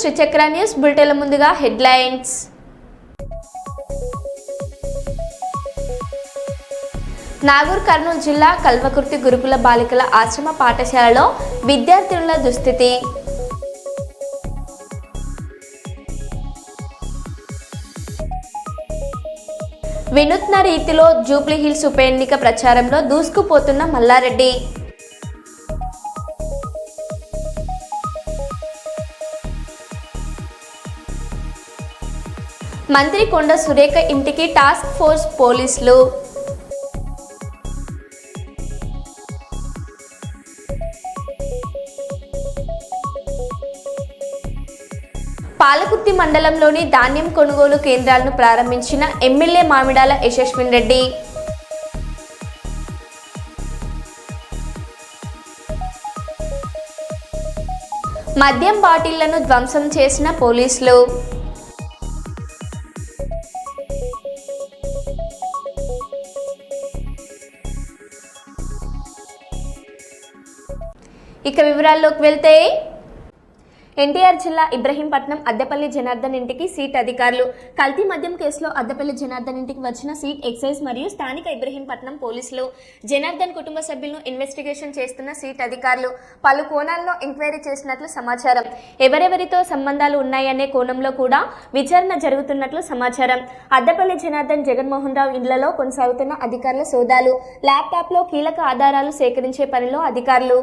శ్రీచక్ర news బులెటిన్ల ముందుగా headlines. Nagur Kurnool జిల్లా కల్వకుర్తి గురుకుల బాలికల ఆశ్రమ పాఠశాలలో విద్యార్థినుల దుస్థితి. వినూత్న రీతిలో జూబ్లీహిల్స్ ఉప ఎన్నిక ప్రచారంలో దూసుకుపోతున్న మల్లారెడ్డి. మంత్రి కొండ సురేఖ ఇంటికి టాస్క్ ఫోర్స్ పోలీసులు. పాలకుర్తి మండలంలోని ధాన్యం కొనుగోలు కేంద్రాలను ప్రారంభించిన ఎమ్మెల్యే మామిడాల యశస్విన్ రెడ్డి. మద్యం బాటిళ్ళను ధ్వంసం చేసిన పోలీసులు. వివరాల్లోకి వెళ్తే ఎన్టీఆర్ జిల్లా ఇబ్రహీంపట్నం అద్దెపల్లి జనార్దన్ ఇంటికి సీట్ అధికారులు. కల్తీ మద్యం కేసులో అద్దెపల్లి జనార్దన్ ఇంటికి వచ్చిన సీట్ ఎక్సైజ్ మరియు స్థానిక ఇబ్రహీంపట్నం పోలీసులు. జనార్దన్ కుటుంబ సభ్యులను ఇన్వెస్టిగేషన్ చేస్తున్న సీట్ అధికారులు. పలు కోణాల్లో ఎంక్వైరీ చేసినట్లు సమాచారం. ఎవరెవరితో సంబంధాలు ఉన్నాయనే కోణంలో కూడా విచారణ జరుగుతున్నట్లు సమాచారం. అద్దెపల్లి జనార్దన్ జగన్మోహన్ రావు ఇండ్లలో కొనసాగుతున్న అధికారుల సోదాలు. ల్యాప్టాప్లో కీలక ఆధారాలు సేకరించే పనిలో అధికారులు.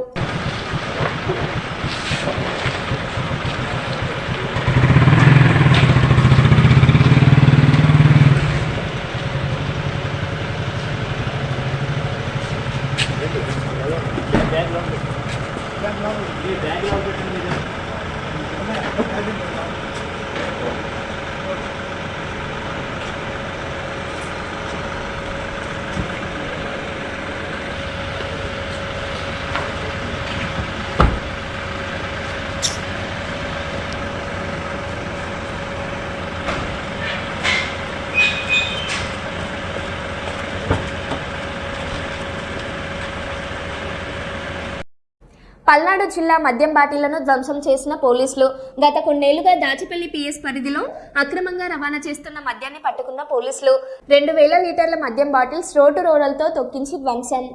పల్నాడు జిల్లా మద్యం బాటిళ్ళను ధ్వంసం చేసిన పోలీసులు గత కొన్నేళ్ళుగా దాచిపల్లి పిఎస్ పరిధిలో అక్రమంగా రవాణా చేస్తున్న మద్యాన్ని పట్టుకున్న పోలీసులు. రెండు వేల లీటర్ల మద్యం బాటిల్స్ రోడ్డు రోడలతో తొక్కించి ధ్వంసం.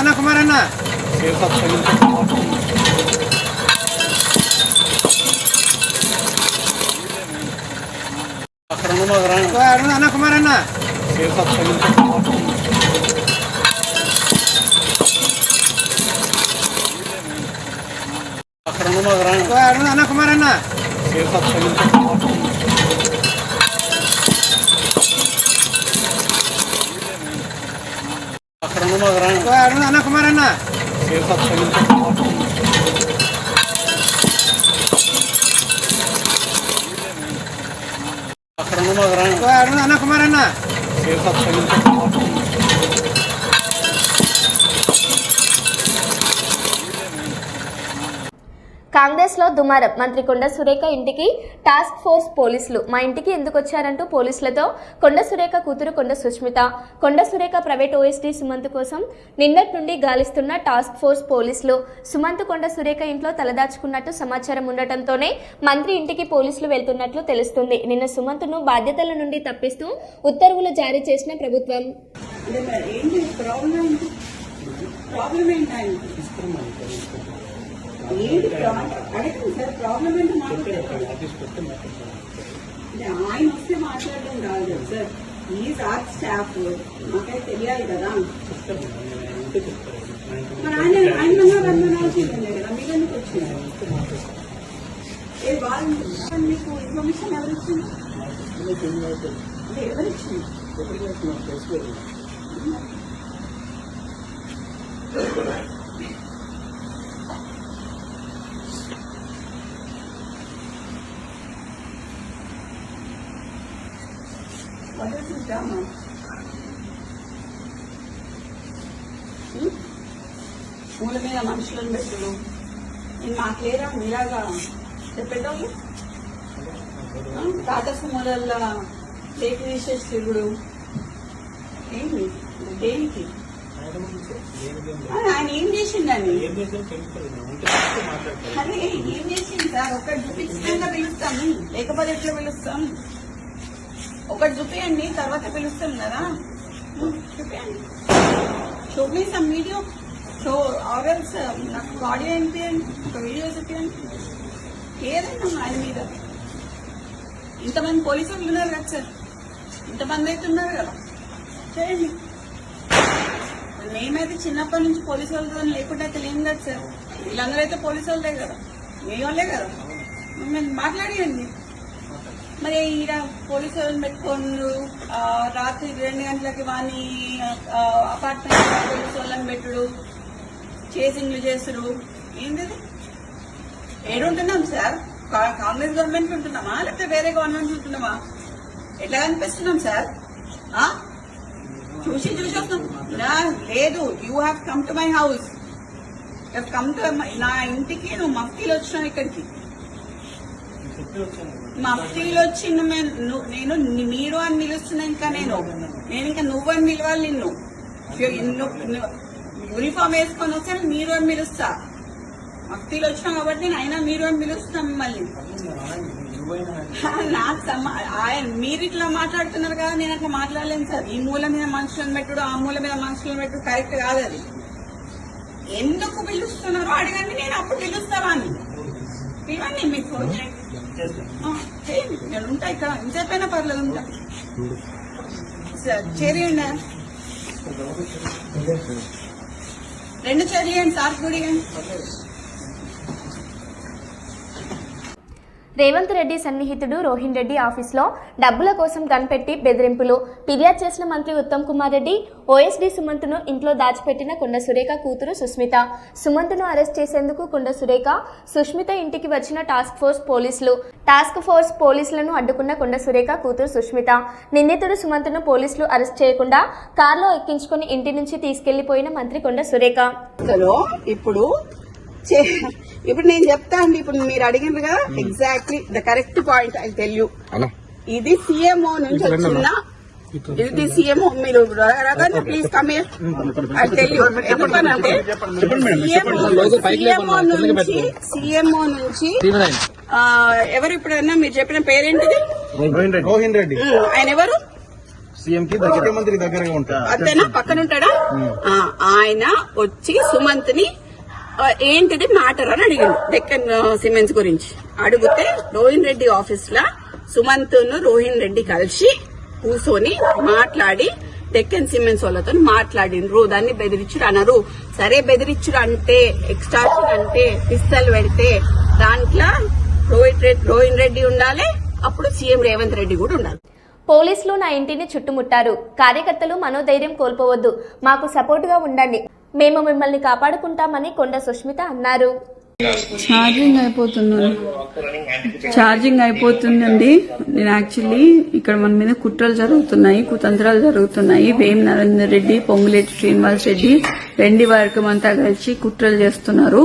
అన్న కుమార్ అన్న సేఫ్ అక్కడ అక్కడ ఉన్న మగరా ఓ అరుణ అన్న కుమార్ అన్న అన్న కుమార్ అన్న అన్న కుమార్ అన్న సేఫ్ అక్కడ అక్కడ ఉన్న మగరా ఓ అరుణ అన్న కుమార్ అన్న సేఫ్ అక్కడ కాంగ్రెస్ లో దుమారం. మంత్రి కొండ సురేఖ ఇంటికి టాస్క్ ఫోర్స్ పోలీసులు. మా ఇంటికి ఎందుకు వచ్చారంటూ పోలీసులతో కొండ సురేఖ కూతురు కొండ సుష్మిత కొండ సురేఖ ప్రైవేట్ ఓఎస్డీ సుమంత్ కోసం నిన్నటి నుండి గాలిస్తున్న టాస్క్ ఫోర్స్ పోలీసులు. సుమంత్ కొండ సురేఖ ఇంట్లో తలదాచుకున్నట్టు సమాచారం ఉండటంతోనే మంత్రి ఇంటికి పోలీసులు వెళ్తున్నట్లు తెలుస్తుంది. నిన్న సుమంత్ను బాధ్యతల నుండి తప్పిస్తూ ఉత్తర్వులు జారీ చేసిన ప్రభుత్వం. ప్రాబ్లం ఏంటి? ప్రాబ్లం ఏంటి? ఆయనకి ఏంటి ప్రాబ్లం అడగండి సార్ ప్రాబ్లం ఏంటి మాకు చెప్పండి అంటే ఆయన వస్తే మాట్లాడడం కాదు కదా సార్ ఈ సార్ స్టాఫ్ మాకైతే తెలియాలి కదా మరి ఆయన ఆయన మన్నా బంధనాల్సిందే కదా మీకు ఎందుకు వచ్చింది ఏ వాళ్ళు మీకు ఇన్ఫర్మేషన్ ఎవరు ఇచ్చింది అంటే ఎవరు ఇచ్చింది What is this drama? Hmm? మూల మీద మనుషులను పెట్టుడు. నేను మాకు లేరా? మీలాగా? చెప్పేటోళ్ళు తాతస్ టాటా లేక టేక్ తీసేసి తిరుగుడు ఏంటి దేనికి? ఆయన ఏం చేసిండని అరే ఏం చేసింది సార్? ఒకటి చూపించినాక పిలుస్తాము లేకపోతే ఎట్లా పిలుస్తాం ఒకటి చూపించండి తర్వాత పిలుస్తాం కదా చూపించండి చూపిస్తాం వీడియో సో నాకు ఆడియో ఏంటి ఒక వీడియో చూపించండి ఏదైనా ఆయన మీద. ఇంతమంది పోలీసులు ఉన్నారు కదా సార్. ఇంతమంది అయితే ఉన్నారు కదా. చేయండి. మేమైతే చిన్నప్పటి నుంచి పోలీసు వాళ్ళతో లేకుండా అయితే లేం కదా సార్. వీళ్ళందరూ అయితే పోలీసు వాళ్ళే కదా. మీ వాళ్ళే కదా. మేము మాట్లాడియండి. మరి ఈడ పోలీసు వాళ్ళని పెట్టుకోండు రాత్రి రెండు గంటలకి వాని అపార్ట్మెంట్ పోలీసు వాళ్ళని పెట్టుడు. చేసింగ్లు చేసుడు ఏంటిది? ఏడుంటున్నాం సార్? కా- కాంగ్రెస్ గవర్నమెంట్ ఉంటున్నామా? లేకపోతే వేరే గవర్నమెంట్ ఉంటున్నామా? ఎట్లా కనిపిస్తున్నాం సార్? ఆ? చూసి చూసి వస్తున్నాం. లేదు. You have come to my house come to నా ఇంటికి నువ్వు మఫ్తీలు వచ్చినావు ఇక్కడికి. మఫ్తీలు వచ్చి నువ్వు- నేను మీరు అని నిలుస్తున్నా ఇంకా నేను. నేను ఇంకా నువ్వు అని నిలవాలి నిన్ను. యూనిఫామ్ వేసుకొని వస్తే మీరు అని పిలుస్తా. మఫ్తీలు వచ్చినావు కాబట్టి నేను అయినా మీరు అని పిలుస్తా మిమ్మల్ని. నాకు సమా ఆయన మీరు ఇట్లా మాట్లాడుతున్నారు కదా నేను అట్లా మాట్లాడలేను సార్. ఈ మూల మీద మనుషులను పెట్టుడు ఆ మూల మీద మనుషులను పెట్టుడు కరెక్ట్ కాదు అది. ఎందుకు పిలుస్తున్నారో అడగండి నేను అప్పుడు పిలుస్తావా అని పిలవండి మీకు ఫోన్ చేయండి. ఆ, చేయండి నేను ఉంటా ఇక్కడ ఇంతసేపైనా పర్లేదు ఉంటా సార్ చేరియండి రెండు చేరియండి సార్ గుడియండి రేవంత్ రెడ్డి సన్నిహితుడు రోహిన్ రెడ్డి ఆఫీస్లో డబ్బుల కోసం కనిపెట్టి బెదిరింపులు. ఫిర్యాదు చేసిన మంత్రి ఉత్తమ్ కుమార్ రెడ్డి ఓఎస్డీ సుమంత్ను ఇంట్లో దాచిపెట్టిన కొండ సురేఖ కూతురు సుస్మిత. సుమంత్ను అరెస్ట్ చేసేందుకు కొండ సురేఖ సుష్మిత ఇంటికి వచ్చిన టాస్క్ ఫోర్స్ పోలీసులు. టాస్క్ ఫోర్స్ పోలీసులను అడ్డుకున్న కొండ సురేఖ కూతురు సుష్మిత నిందితుడు సుమంత్ను పోలీసులు అరెస్ట్ చేయకుండా కారులో ఎక్కించుకుని ఇంటి నుంచి తీసుకెళ్ళిపోయిన మంత్రి కొండ సురేఖ. ఇప్పుడు ఇప్పుడు నేను చెప్తా అండి ఇప్పుడు మీరు అడిగినారు కదా exactly the correct point I tell you ఇది సీఎంఓ నుంచి వచ్చిన ఇది సీఎంఓ మీరు please come I tell you ఎందుకనంటే సీఎంఓ నుంచి సీఎంఓ నుంచి ఆ, ఎవరు ఇప్పుడన్నా మీరు చెప్పిన పేరేంటిది? రోహిన్ రెడ్డి. ఆయన ఎవరు? సీఎం కి ముఖ్యమంత్రికి దగ్గరగా ఉంటారు అతను పక్కన ఉంటాడా? ఆ, ఆయన వచ్చి సుమంత్ని ఏంటిది? మ్యాటర్ అని అడిగింది డెక్కన్ సిమెంట్స్ గురించి. అడిగితే రోహిన్ రెడ్డి ఆఫీస్ లా సుమంత్ను రోహిన్ రెడ్డి కలిసి కూర్చొని మాట్లాడి డెక్కన్ సిమెంట్స్ వాళ్ళతో మాట్లాడిండ్రు దాన్ని బెదిరించుడు అనరు సరే బెదిరించుడు అంటే ఎక్స్ట్రాక్షన్ అంటే పిస్తల్ పెడితే దాంట్లో రోహిత్ రెడ్డి రోహిన్ రెడ్డి ఉండాలి అప్పుడు సీఎం రేవంత్ రెడ్డి కూడా ఉండాలి. పోలీసులు నా ఇంటిని చుట్టుముట్టారు. కార్యకర్తలు మనోధైర్యం కోల్పోవద్దు. మాకు సపోర్టుగా ఉండండి. మేము మిమ్మల్ని కాపాడుకుంటామని కొండ సుష్మిత అన్నారు. ఛార్జింగ్ అయిపోతుంది ఛార్జింగ్ అయిపోతుందండి. నేను యాక్చువల్లీ ఇక్కడ మన మీద కుట్రలు జరుగుతున్నాయి కుతంత్రాలు జరుగుతున్నాయి. భీమ్ నరేందర్ రెడ్డి పొంగులేటి శ్రీనివాస్ రెడ్డి వెండి వర్గం అంతా కలిసి కుట్రలు చేస్తున్నారు.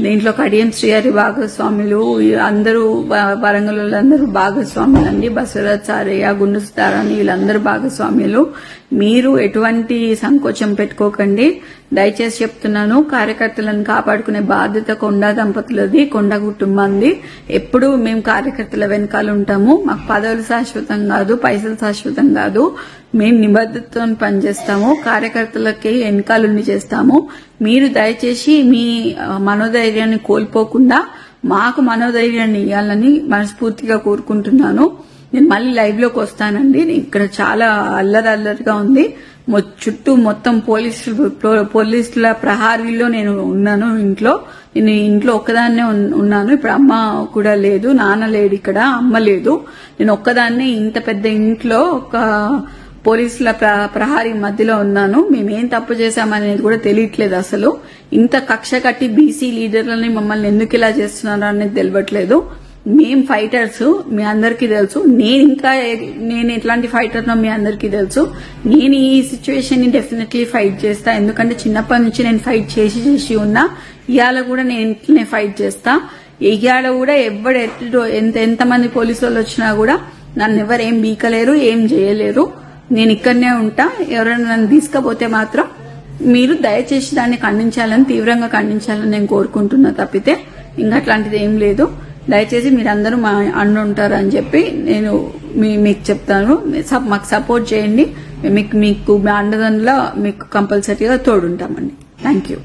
దీంట్లో కడియం శ్రీహరి భాగస్వాములు అందరూ వ- వరంగల్ అందరూ భాగస్వాములు అండి బసవరాజ్ సారయ్య గుండు సుతారాని వీళ్ళందరూ భాగస్వాములు. మీరు ఎటువంటి సంకోచం పెట్టుకోకండి. దయచేసి చెప్తున్నాను కార్యకర్తలను కాపాడుకునే బాధ్యత కొండా దంపతులది కొండ కుటుంబంది. ఎప్పుడు మేము కార్యకర్తల వెనకాల ఉంటాము. మాకు పదవులు శాశ్వతం కాదు పైసలు శాశ్వతం కాదు. మేము నిబద్ధతతో పనిచేస్తాము కార్యకర్తలకి వెనకాలండి చేస్తాము. మీరు దయచేసి మీ మనోధైర్యాన్ని కోల్పోకుండా మాకు మనోధైర్యాన్ని ఇవ్వాలని మనస్ఫూర్తిగా కోరుకుంటున్నాను. నేను మళ్ళీ లైవ్లోకి వస్తానండి. ఇక్కడ చాలా అల్లరి అల్లరిగా ఉంది చుట్టూ మొత్తం పోలీసులు పో- పోలీసుల ప్రహారీలో నేను ఉన్నాను ఇంట్లో. నేను ఇంట్లో ఒక్కదాన్నే ఉన్- ఉన్నాను. ఇప్పుడు అమ్మ కూడా లేదు నాన్న లేడు ఇక్కడ అమ్మ లేదు. నేను ఒక్కదాన్నే ఇంత పెద్ద ఇంట్లో ఒక పోలీసుల ప్ర- ప్రహారీ మధ్యలో ఉన్నాను. మేమేం తప్పు చేశామనేది కూడా తెలియట్లేదు అసలు. ఇంత కక్ష కట్టి బీసీ లీడర్లని మమ్మల్ని ఎందుకు ఇలా చేస్తున్నారు అనేది తెలియట్లేదు మేం ఫైటర్స్ మీ అందరికీ తెలుసు. నేను ఇంకా నేను ఎట్లాంటి ఫైటర్నో మీ అందరికీ తెలుసు. నేను ఈ సిచ్యువేషన్ని డెఫినెట్లీ ఫైట్ చేస్తా. ఎందుకంటే చిన్నప్పటి నుంచి నేను ఫైట్ చేసి చేసి ఉన్నా. ఇవాళ కూడా నేను ఇంట్లోనే ఫైట్ చేస్తా. ఇవాళ కూడా ఎవడు ఎంత ఎంతమంది పోలీసు వాళ్ళు వచ్చినా కూడా నన్ను ఎవరు ఏం బీకలేరు ఏం చేయలేరు. నేను ఇక్కడనే ఉంటా. ఎవరైనా నన్ను తీసుకపోతే మాత్రం మీరు దయచేసి దాన్ని ఖండించాలని తీవ్రంగా ఖండించాలని నేను కోరుకుంటున్నా తప్పితే ఇంకా అట్లాంటిది ఏం లేదు. దయచేసి మీరందరూ మా అన్న ఉంటారు అని చెప్పి నేను మీ- మీకు చెప్తాను. మాకు సపోర్ట్ చేయండి. మీకు మీకు మా అండదండలో మీకు కంపల్సరీగా తోడుంటామండి. Thank you.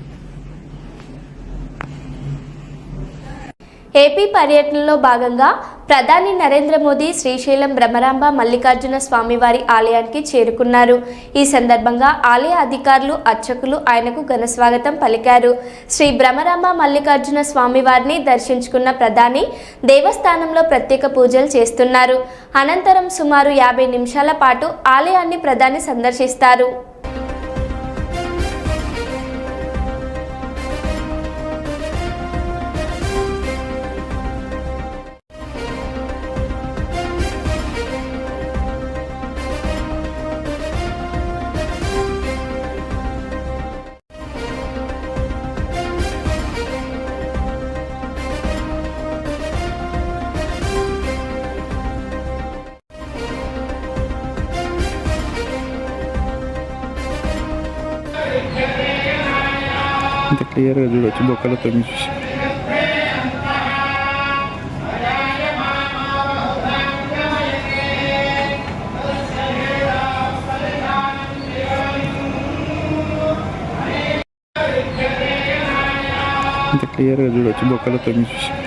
ఏపీ పర్యటనలో భాగంగా ప్రధాని నరేంద్ర మోదీ శ్రీశైలం బ్రహ్మరాంబ మల్లికార్జున స్వామివారి ఆలయానికి చేరుకున్నారు. ఈ సందర్భంగా ఆలయ అధికారులు అర్చకులు ఆయనకు ఘనస్వాగతం పలికారు. శ్రీ బ్రహ్మరాంబ మల్లికార్జున స్వామివారిని దర్శించుకున్న ప్రధాని దేవస్థానంలో ప్రత్యేక పూజలు చేస్తున్నారు. అనంతరం సుమారు యాభై నిమిషాల పాటు ఆలయాన్ని ప్రధాని సందర్శిస్తారు. క్లియర్గా చూడొచ్చు బొక్కలతో చూసి ఇంత క్లియర్గా చూడొచ్చు బొక్కలతో చూసి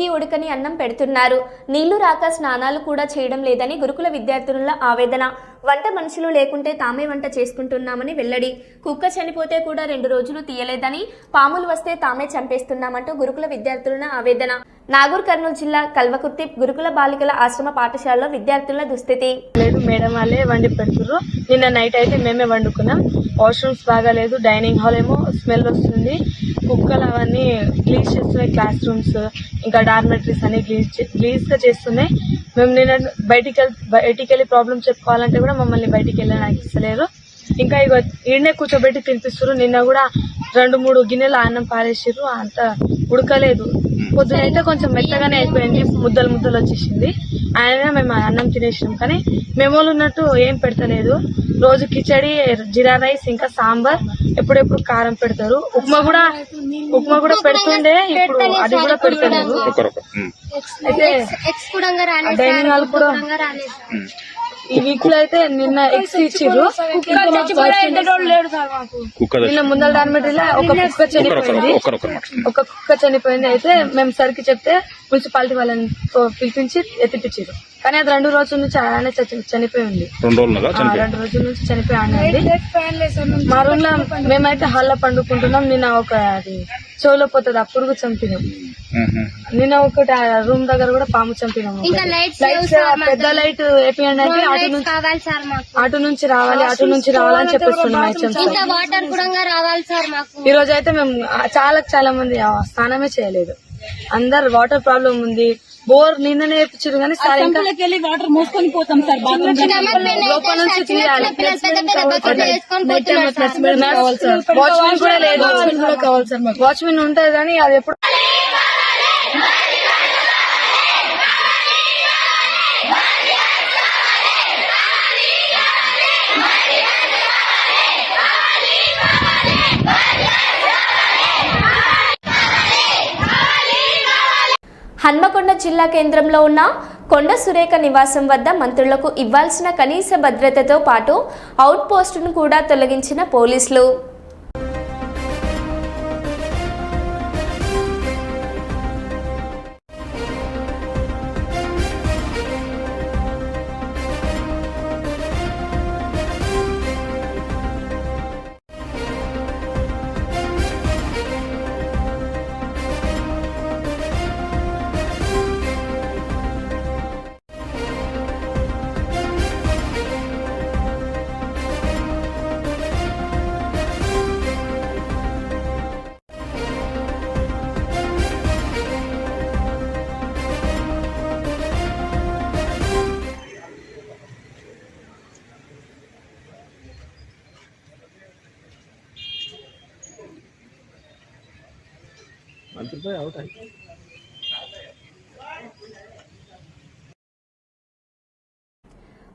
ఉడికి ఉడకని అన్నం పెడుతున్నారు. నీళ్ళు రాక స్నానాలు కూడా చేయడం లేదని గురుకుల విద్యార్థినుల ఆవేదన. వంట మనుషులు లేకుంటే తామే వంట చేసుకుంటున్నామని వెల్లడి. కుక్క చనిపోతే కూడా రెండు రోజులు తీయలేదని పాములు వస్తే తామే చంపేస్తున్నామంటూ గురుకుల విద్యార్థుల ఆవేదన. నాగూర్ కర్నూలు జిల్లా కల్వకుర్తి గురుకుల బాలికల ఆశ్రమ పాఠశాలలో విద్యార్థుల దుస్థితి. లేదు మేడం వాళ్ళే వండి పెడుతున్నారు నిన్న నైట్ అయితే మేమే వండుకున్నాం. వాష్రూమ్స్ బాగాలేదు డైనింగ్ హాల్ ఏమో స్మెల్ వస్తుంది. కుక్కలు అవన్నీ గ్లీజ్ చేస్తున్నాయి క్లాస్ రూమ్స్ ఇంకా డార్మెటరీస్ అన్ని గ్లీజ్ గ్లీజ్గా గా చేస్తున్నాయి. మేము నిన్న బయటికి వెళ్ బయటికి వెళ్ళి ప్రాబ్లం చెప్పుకోవాలంటే కూడా మమ్మల్ని బయటికి వెళ్ళడానికి ఇస్తలేరు. ఇంకా ఇక ఈడనే కూర్చోబెట్టి తినిపిస్తారు నిన్న కూడా రెండు మూడు గిన్నెలు అన్నం పారేసారు అంత ఉడకలేదు పొద్దున అయితే కొంచెం మెత్తగానే అయిపోయింది ముద్దలు ముద్దలు వచ్చేసింది ఆయన మేము అన్నం తినేసినాం కానీ మెమోలు ఉన్నట్టు ఏం పెడతలేదు రోజు కిచడి జీరా రైస్ ఇంకా సాంబార్ ఎప్పుడెప్పుడు కారం పెడతారు ఉప్మా కూడా ఉప్మా కూడా పెడుతుండే ఇప్పుడు అది కూడా పెడతలేదు అయితే డైనింగ్ హాల్ కూడా ఈ వీక్లో అయితే నిన్న ఎగ్స్ ఇచ్చిర్రు. నిన్న ముందర డార్మెటరీలో ఒక కుక్క చనిపోయింది. ఒక కుక్క చనిపోయింది. అయితే మేము సరికి చెప్తే మున్సిపాలిటీ వాళ్ళని పిలిపించి ఎత్తిపించారు కానీ అది రెండు రోజుల నుంచి అలానే చచ్చి- చనిపోయి ఉంది. రెండు రెండు రోజుల నుంచి చనిపోయి ఉంది. మా రూమ్లో మేమైతే హాల్లో పండుకుంటున్నాం. నిన్న ఒక అది చెవులో పోతుంది ఆ పురుగు చంపినాం. నిన్న ఒకటి రూమ్ దగ్గర కూడా పాము చంపినాం లైట్స్ పెద్ద లైట్ వేపియండి అంటే అటు నుంచి కావాలి సార్ మాకు. అటు నుంచి రావాలి అటు నుంచి రావాలని చెప్పిస్తున్నాం హెచ్ఎం సార్. ఇంకా వాటర్ కూడా రావాలి సార్ మాకు. ఈ రోజు అయితే మేము చాలా చాలా మంది స్నానమే చేయలేదు. అందరు వాటర్ ప్రాబ్లం ఉంది. బోర్ నిన్ననే వేపించారు కానీ సార్ ఇంకా వాటర్ మోసుకొని పోతాం సార్ లోపల నుంచి తీయాలి. వేసుకొని పోతున్నారు సార్. వాచ్మెన్ కూడా లేదు. వాచ్మెన్ ఉంటది కానీ అది ఎప్పుడు హన్మకొండ జిల్లా కేంద్రంలో ఉన్న కొండ సురేఖ నివాసం వద్ద మంత్రులకు ఇవ్వాల్సిన కనీస భద్రతతో పాటు అవుట్ పోస్టును కూడా తొలగించిన పోలీసులు. అవుతాయి అవుతాయి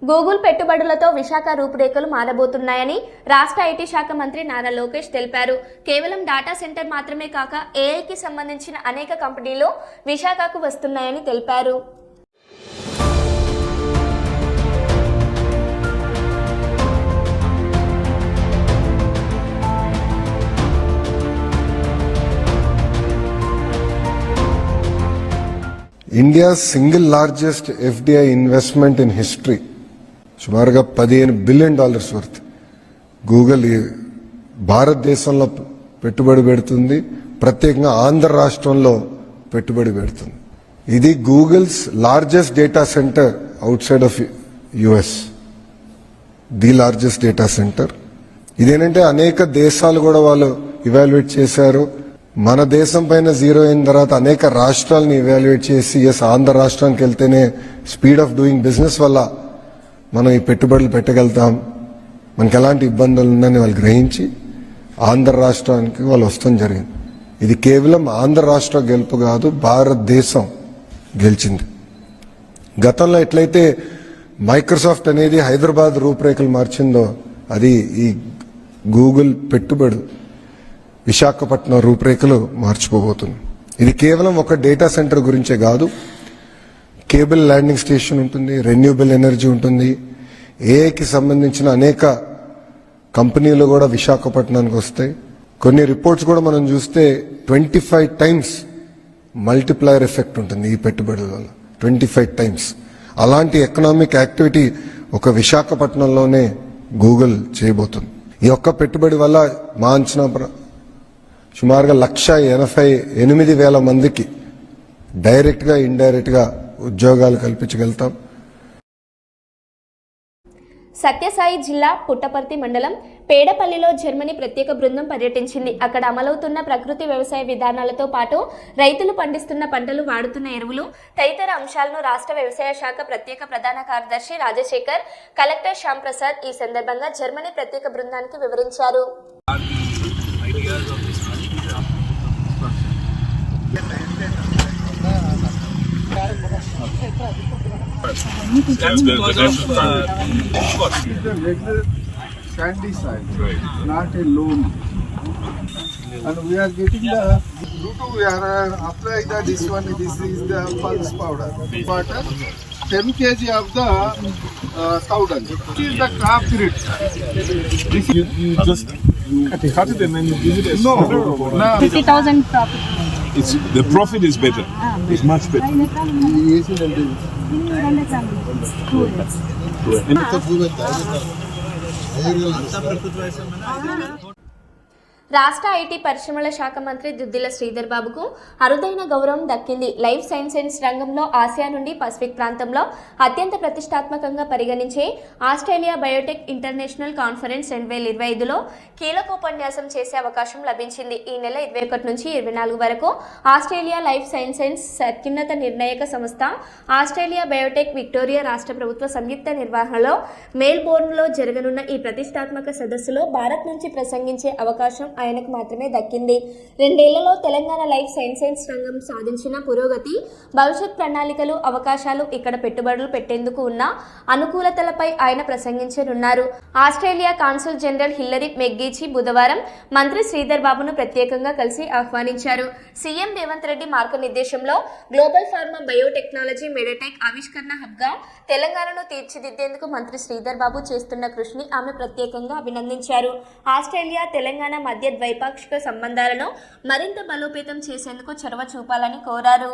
గూగుల్ పెట్టుబడులతో విశాఖ రూపురేఖలు మారబోతున్నాయని రాష్ట్ర ఐటీ శాఖ మంత్రి నారా లోకేష్ తెలిపారు. కేవలం డేటా సెంటర్ మాత్రమే కాక ఏఐకి సంబంధించిన అనేక కంపెనీలు విశాఖకు వస్తున్నాయని తెలిపారు. India's single largest FDI investment in history సుమారుగా పదిహేను బిలియన్ డాలర్స్ వర్త్ గూగుల్ భారతదేశంలో పెట్టుబడి పెడుతుంది. ప్రత్యేకంగా ఆంధ్ర రాష్ట్రంలో పెట్టుబడి పెడుతుంది. ఇది Google's largest data centre out side of US the largest data center ఇదేంటంటే అనేక దేశాలు కూడా వాళ్ళు ఇవాల్యుయేట్ చేశారు. మన దేశం పైన జీరో అయిన తర్వాత అనేక రాష్ట్రాలను ఇవాల్యుయేట్ చేసి ఎస్ ఆంధ్ర రాష్ట్రానికి వెళ్తేనే స్పీడ్ ఆఫ్ డూయింగ్ బిజినెస్ వల్ల మనం ఈ పెట్టుబడులు పెట్టగలుగుతాం. మనకి ఎలాంటి ఇబ్బందులు ఉన్నాయని వాళ్ళు గ్రహించి ఆంధ్ర రాష్ట్రానికి వాళ్ళు వస్తాం జరిగింది. ఇది కేవలం ఆంధ్ర రాష్ట్ర గెలుపు కాదు భారతదేశం గెలిచింది. గతంలో ఎట్లయితే మైక్రోసాఫ్ట్ అనేది హైదరాబాద్ రూపురేఖలు మార్చిందో అది ఈ గూగుల్ పెట్టుబడి విశాఖపట్నం రూపురేఖలు మార్చిపోబోతుంది ఇది కేవలం ఒక డేటా సెంటర్ గురించే కాదు. కేబుల్ ల్యాండింగ్ స్టేషన్ ఉంటుంది రెన్యూబుల్ ఎనర్జీ ఉంటుంది. ఏఐకి సంబంధించిన అనేక కంపెనీలు కూడా విశాఖపట్నానికి వస్తాయి. కొన్ని రిపోర్ట్స్ కూడా మనం చూస్తే twenty five times multiplier effect ఉంటుంది ఈ పెట్టుబడుల వల్ల. Twenty five times. అలాంటి ఎకనామిక్ యాక్టివిటీ ఒక విశాఖపట్నంలోనే గూగుల్ చేయబోతుంది. ఈ ఒక్క పెట్టుబడి వల్ల మా అంచనా సుమారుగా లక్ష ఎనభై ఎనిమిది వేల మందికి డైరెక్ట్గా ఇండైరెక్ట్గా ఉద్యోగాలు కల్పించగలుగుతాం. సత్యసాయి జిల్లా పుట్టపర్తి మండలం పేడపల్లిలో జర్మనీ ప్రత్యేక బృందం పర్యటించింది. అక్కడ అమలవుతున్న ప్రకృతి వ్యవసాయ విధానాలతో పాటు రైతులు పండిస్తున్న పంటలు వాడుతున్న ఎరువులు తదితర అంశాలను రాష్ట్ర వ్యవసాయ శాఖ ప్రత్యేక ప్రధాన కార్యదర్శి రాజశేఖర్ కలెక్టర్ శ్యాంప్రసాద్ ఈ సందర్భంగా జర్మనీ ప్రత్యేక బృందానికి వివరించారు. Sandy soil, not a loam. And we are getting the, due to we are uh, apply the this one, this is the pulse powder, water, 10 kg of the uh, cow dung. This is the crop grit. This you, you just you cut it and then you give it a no, no. 50,000 profit. It's the profit is better. It's much better. రాష్ట్ర IT పరిశ్రమల శాఖ మంత్రి దుద్దిల శ్రీధర్ బాబుకు అరుదైన గౌరవం దక్కింది. Life sciences రంగంలో Asia నుండి పసిఫిక్ ప్రాంతంలో అత్యంత ప్రతిష్టాత్మకంగా పరిగణించే ఆస్ట్రేలియా బయోటెక్ ఇంటర్నేషనల్ కాన్ఫరెన్స్ రెండు వేల ఇరవై ఐదులో కీలకోపన్యాసం చేసే అవకాశం లభించింది. ఈ నెల ఇరవై ఒకటి నుంచి ఇరవై నాలుగు వరకు ఆస్ట్రేలియా లైఫ్ సైన్సెస్ అత్యున్నత నిర్ణాయక సంస్థ ఆస్ట్రేలియా బయోటెక్ విక్టోరియా రాష్ట్ర ప్రభుత్వ సంయుక్త నిర్వహణలో మెల్బోర్న్లో జరగనున్న ఈ ప్రతిష్టాత్మక సదస్సులో భారత్ నుంచి ప్రసంగించే అవకాశం ఆయనకు మాత్రమే దక్కింది. రెండేళ్ళలో తెలంగాణ లైఫ్ సైన్సెస్ రంగం సాధించిన పురోగతి భవిష్యత్ ప్రణాళికలు అవకాశాలు ఇక్కడ పెట్టుబడులు పెట్టేందుకు ఉన్న అనుకూలతలపై ఆయన ప్రసంగించనున్నారు. Australia consul general Hillary McGeachy బుధవారం మంత్రి శ్రీధర్ బాబును ప్రత్యేకంగా కలిసి ఆహ్వానించారు. సీఎం రేవంత్ రెడ్డి మార్గనిర్దేశంలో గ్లోబల్ ఫార్మా బయోటెక్నాలజీ మెడటెక్ ఆవిష్కరణ హబ్గా తెలంగాణను తీర్చిదిద్దేందుకు మంత్రి శ్రీధర్ బాబు చేస్తున్న కృషిని ఆమె ప్రత్యేకంగా అభినందించారు. ఆస్ట్రేలియా తెలంగాణ మధ్య ద్వైపాక్షిక సంబంధాలను మరింత బలోపేతం చేసేందుకు చొరవ చూపాలని కోరారు.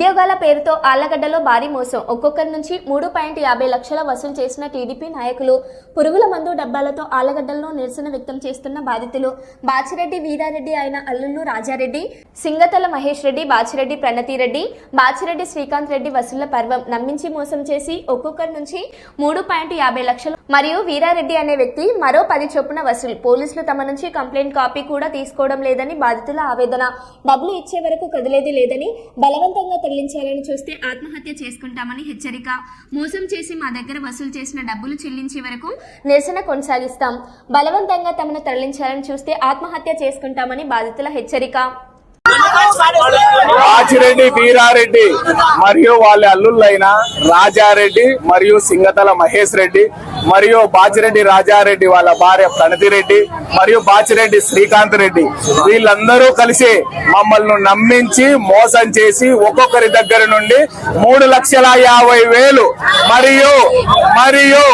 ఉద్యోగాల పేరుతో ఆళ్ళగడ్డలో భారీ మోసం. ఒక్కొక్కరి నుంచి మూడు పాయింట్ యాభై లక్షల వసూలు చేసిన టీడీపీ నాయకులు పురుగుల మందు డబ్బాలతో ఆళ్ళగడ్డల్లో నిరసన వ్యక్తం చేస్తున్న బాధితులు బాచిరెడ్డి వీరారెడ్డి అయిన అల్లుళ్ళు రాజారెడ్డి సింగతల మహేష్ రెడ్డి బాచిరెడ్డి ప్రణతిరెడ్డి బాచిరెడ్డి శ్రీకాంత్ రెడ్డి వసూళ్ళ పర్వం నమ్మించి మోసం చేసి ఒక్కొక్కరి నుంచి మూడు పాయింట్ యాభై లక్షలు మరియు వీరారెడ్డి అనే వ్యక్తి మరో పది చొప్పున వసూలు. పోలీసులు తమ నుంచి కంప్లైంట్ కాపీ కూడా తీసుకోవడం లేదని బాధితుల ఆవేదన. డబ్బులు ఇచ్చే వరకు కదిలేది లేదని బలవంతంగా తరలించాలని చూస్తే ఆత్మహత్య చేసుకుంటామని హెచ్చరిక. మోసం చేసి మా దగ్గర వసూలు చేసిన డబ్బులు చెల్లించే వరకు నిరసన కొనసాగిస్తాం. బలవంతంగా తమను తరలించాలని చూస్తే ఆత్మహత్య చేసుకుంటామని బాధితుల హెచ్చరిక. రాజిరెడ్డి వీరారెడ్డి మరియు వాళ్ళ అల్లుళ్ళైన రాజారెడ్డి మరియు సింగతల మహేష్ రెడ్డి మరియు బాచిరెడ్డి రాజారెడ్డి వాళ్ళ భార్య ప్రణతిరెడ్డి మరియు బాచిరెడ్డి శ్రీకాంత్ రెడ్డి. వీళ్ళందరూ కలిసి మమ్మల్ని నమ్మించి మోసం చేసి ఒక్కొక్కరి దగ్గర నుండి మూడు లక్షల యాభై వేలు మరియు మరియు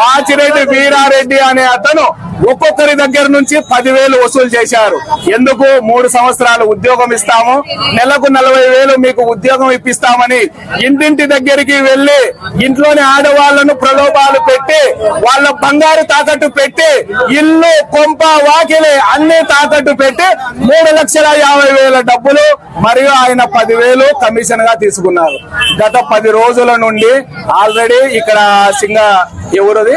బాచిరెడ్డి వీరారెడ్డి అనే అతను ఒక్కొక్కరి దగ్గర నుంచి పదివేలు వసూలు చేశారు. ఎందుకు? మూడు సంవత్సరాలు ఉద్యోగం ఇస్తాము నెలకు నలభై వేలు మీకు ఉద్యోగం ఇప్పిస్తామని ఇంటింటి దగ్గరికి వెళ్ళి ఇంట్లోని ఆడవాళ్ళను ప్రలోభాలు పెట్టి వాళ్ళ బంగారు తాకట్టు పెట్టి ఇల్లు కొంప వాకిలి అన్ని తాకట్టు పెట్టి మూడు లక్షల యాభై వేల డబ్బులు మరియు ఆయన పదివేలు కమిషన్గా తీసుకున్నారు. గత పది రోజుల నుండి ఆల్రెడీ ఇక్కడ సింగ ఎవరుది?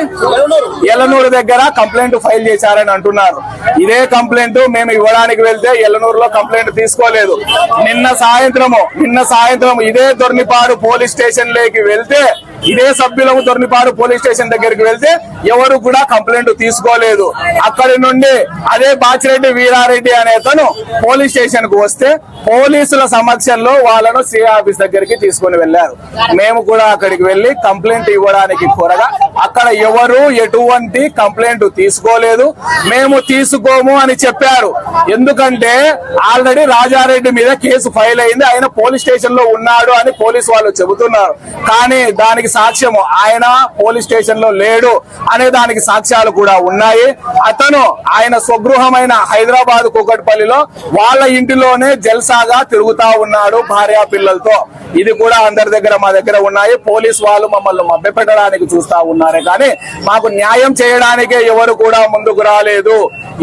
ఎల్లనూరు దగ్గర కంప్లైంట్ ఫైల్ చేశారని అంటున్నారు. ఇదే కంప్లైంట్ మేము ఇవ్వడానికి వెళ్తే ఎల్లనూరులో కంప్లైంట్ తీసుకోలేదు. నిన్న సాయంత్రము నిన్న సాయంత్రం ఇదే దొర్నిపాడు పోలీస్ స్టేషన్ లేకి వెళ్తే ఇదే సభ్యులకు దొర్నిపాడు పోలీస్ స్టేషన్ దగ్గరికి వెళ్తే ఎవరు కూడా కంప్లైంట్ తీసుకోలేదు. అక్కడి నుండి అదే బాచిరెడ్డి వీరారెడ్డి అనే తను పోలీస్ స్టేషన్కు వస్తే పోలీసుల సమక్షంలో వాళ్ళను సి ఆఫీస్ దగ్గరికి తీసుకుని వెళ్ళారు మేము కూడా అక్కడికి వెళ్ళి కంప్లైంట్ ఇవ్వడానికి కోరగా అక్కడ ఎవరు ఎటువంటి కంప్లైంట్ తీసుకోలేదు. మేము తీసుకోము అని చెప్పారు. ఎందుకంటే ఆల్రెడీ రాజారెడ్డి మీద కేసు ఫైల్ అయింది. ఆయన పోలీస్ స్టేషన్లో ఉన్నాడు అని పోలీసు వాళ్ళు చెబుతున్నారు. కానీ దానికి సాక్ష్యము. ఆయన పోలీస్ స్టేషన్లో లేడు అనే దానికి సాక్ష్యాలు కూడా ఉన్నాయి. అతను ఆయన స్వగృహమైన హైదరాబాద్ కూకట్పల్లిలో వాళ్ళ ఇంటిలోనే జల్సాగా తిరుగుతా ఉన్నాడు భార్యా పిల్లలతో. ఇది కూడా అందరి దగ్గర మా దగ్గర ఉన్నాయి. పోలీస్ వాళ్ళు మమ్మల్ని మభ్యపెట్టడానికి చూస్తా ఉన్నారే కానీ మాకు న్యాయం చేయడానికే ఎవరు కూడా ముందుకు రాలేదు.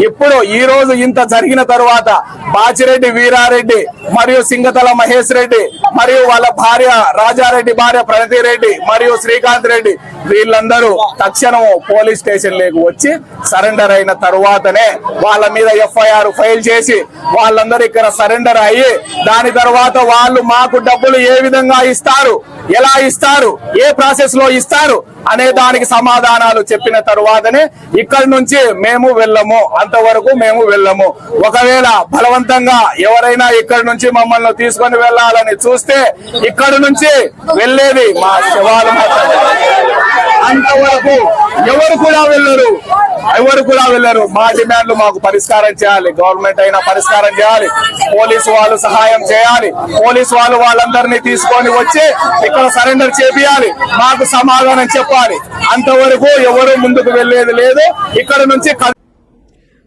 ఇప్పుడు ఈ రోజు ఇంత జరిగిన తరువాత బాచిరెడ్డి వీరారెడ్డి మరియు సింగతల మహేష్ రెడ్డి మరియు వాళ్ళ భార్య రాజారెడ్డి భార్య ప్రణతి రెడ్డి మరియు శ్రీకాంత్ రెడ్డి వీళ్ళందరూ తక్షణం పోలీస్ స్టేషన్ లేకు వచ్చి సరెండర్ అయిన తర్వాతనే వాళ్ళ మీద ఎఫ్ఐఆర్ ఫైల్ చేసి వాళ్ళందరూ ఇక్కడ సరెండర్ అయ్యి దాని తర్వాత వాళ్ళు మాకు డబ్బులు ఏ విధంగా ఇస్తారు? ఎలా ఇస్తారు? ఏ ప్రాసెస్లో ఇస్తారు? అనే దానికి సమాధానాలు చెప్పిన తరువాతనే ఇక్కడి నుంచి మేము వెళ్ళము. అంతవరకు మేము వెళ్ళము. ఒకవేళ బలవంతంగా ఎవరైనా ఇక్కడి నుంచి మమ్మల్ని తీసుకొని వెళ్ళాలని చూస్తే ఇక్కడి నుంచి వెళ్ళేది మా శివాలు మాత్రమే. అంతవరకు ఎవరు కూడా వెళ్ళరు. ఎవరు కూడా వెళ్ళరు. మా డిమాండ్లు మాకు పరిష్కారం చేయాలి. గవర్నమెంట్ అయినా పరిష్కారం చేయాలి. పోలీసు వాళ్ళు సహాయం చేయాలి. పోలీసు వాళ్ళు వాళ్ళందరినీ తీసుకొని వచ్చి ఇక్కడ సరెండర్ చేపియాలి. మాకు సమాధానం చెప్పాలి. అంతవరకు ఎవరు ముందుకు వెళ్ళేది లేదు. ఇక్కడ నుంచి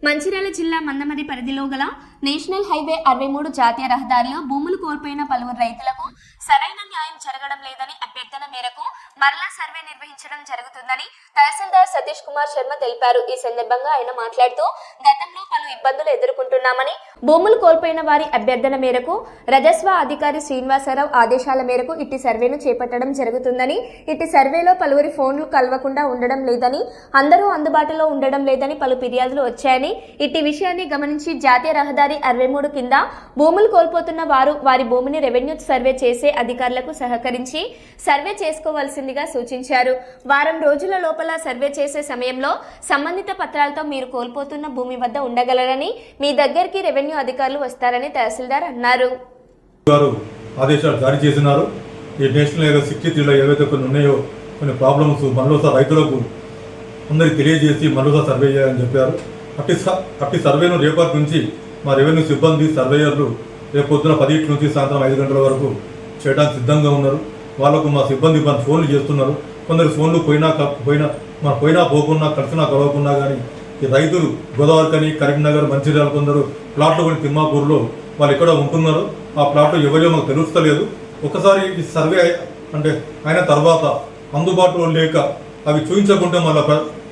మంచిర్యాల జిల్లా మందమది పరిధిలో గల నేషనల్ హైవే అరవై మూడు జాతీయ రహదారిలో భూములు కోల్పోయిన పలువురు రైతులకు సరైన న్యాయం జరగడం లేదని అభ్యర్థన మేరకు మరలా సర్వే నిర్వహించడం జరుగుతుందని తహసీల్దార్ సతీష్ కుమార్ శర్మ తెలిపారు. ఈ సందర్భంగా ఆయన మాట్లాడుతూ గతంలో పలు ఇబ్బందులు ఎదుర్కొంటున్నామని భూములు కోల్పోయిన వారి అభ్యర్థన మేరకు రజస్వ అధికారి శ్రీనివాసరావు ఆదేశాల మేరకు ఇట్టి సర్వేను చేపట్టడం జరుగుతుందని ఇట్టి సర్వేలో పలువురి ఫోన్లు కలవకుండా ఉండడం లేదని అందరూ అందుబాటులో ఉండడం లేదని పలు ఫిర్యాదులు వచ్చాయని ఇట్టి విషయాన్ని గమనించి జాతీయ రహదారి అరవై మూడు కింద భూములు కోల్పోతున్న వారు వారి భూమిని రెవెన్యూ సర్వే చేసే అధికారులకు సహకరించి సర్వే చేసుకోవాల్సిందిగా సూచించారు. వారం రోజుల లోపల సర్వే చేసే సమయంలో సంబంధిత పత్రాలతో మీరు కోల్పోతున్న భూమి వద్ద ఉండగలరని మీ దగ్గరికి రెవెన్యూ అధికారులు వస్తారని తహసీల్దార్ అన్నారు. ఆదేశాలు జారీ చేసినారు. ఈ నేషనల్ హైవే సిక్స్టీ త్రీలో ఏవైతే కొన్ని ఉన్నాయో కొన్ని ప్రాబ్లమ్స్ మరోసారి రైతులకు అందరికి తెలియజేసి మరోసారి సర్వే చేయాలని చెప్పారు. అట్టి అట్టి సర్వేను రేపటి నుంచి మా రెవెన్యూ సిబ్బంది సర్వేయర్లు రేపు పొద్దున పదిహేను నుంచి సాయంత్రం ఐదు గంటల వరకు చేయడానికి సిద్ధంగా ఉన్నారు. వాళ్ళకు మా సిబ్బంది మన ఫోన్లు చేస్తున్నారు. కొందరు ఫోన్లు పోయినా క- పోయినా మన పోయినా పోకున్నా కలిసినా కలవకున్నా కానీ ఈ రైతులు గోదావరికని కరీంనగర్ మంచిర్యాల కొందరు ప్లాట్లు కొన్ని తిమ్మాపూర్లో వాళ్ళు ఎక్కడ ఉంటున్నారు ఆ ప్లాట్లు ఎవరో మాకు తెలుస్తలేదు. ఒకసారి ఈ సర్వే అంటే అయిన తర్వాత అందుబాటులో లేక అవి చూపించకుంటే మళ్ళీ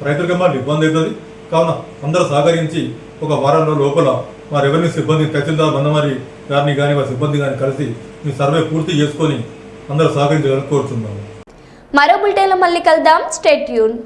రైతులకి మళ్ళీ ఇబ్బంది అవుతుంది. కావున అందరూ సహకరించి ఒక వారంలో లోపల మా రెవెన్యూ సిబ్బంది తహసీల్దార్ బందమారి గారిని కానీ వారి సిబ్బంది కానీ కలిసి మీ సర్వే పూర్తి చేసుకొని అందరూ సహకరించాలని కోరుతున్నాము మరో బులెటిన్లో మళ్ళీ కలుద్దాం. స్టేట్ యూన్